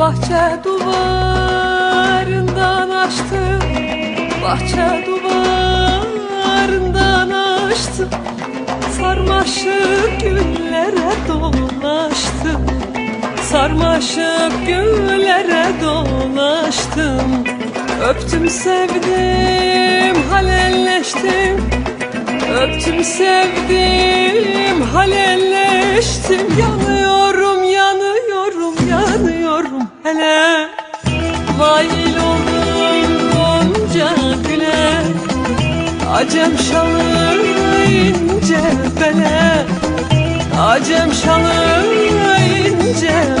Bahçe duvarından açtım Bahçe duvarından açtım Sarmaşık güllere dolaştım. Sarmaşık güllere dolaştım. Öptüm sevdim halelleştim. Öptüm sevdim halelleştim. Yanıyorum Acem şalı ince bele. Acem şalı ince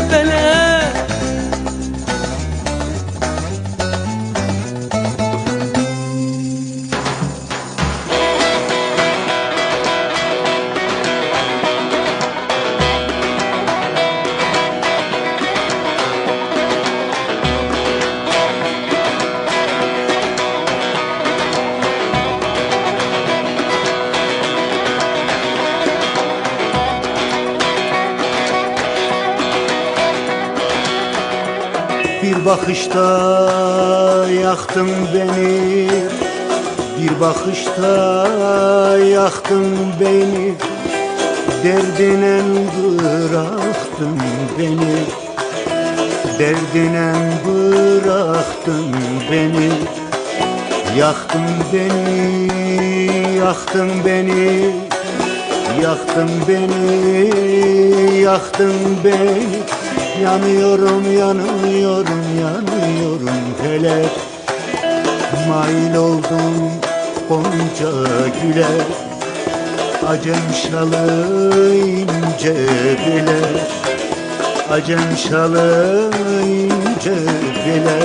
Bir bakışta yaktın beni. Bir bakışta yaktın beni. Derdine bıraktın beni. Derdine bıraktın beni. Yaktın beni, yaktın beni. Yaktın beni, yaktın beni Yanıyorum, yanıyorum, yanıyorum hele Mail oldum gonca güle. Acem şalı ince bile Acem şalı ince bile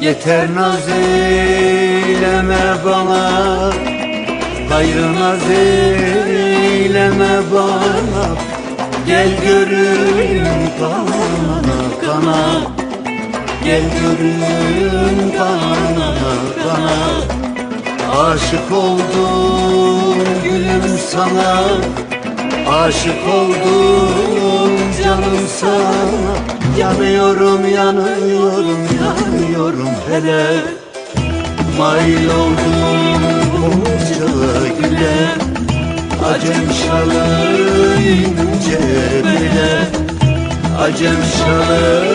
Yeter naz eyleme bana Gayrı naz eyleme bana. Gel görün kana kana Gel görün kana kana Aşık oldum gülüm sana Aşık oldum canım sana. Yanıyorum yanıyorum yanıyorum hele. Mail oldum bunca güle Acem şalı bile Acem şalı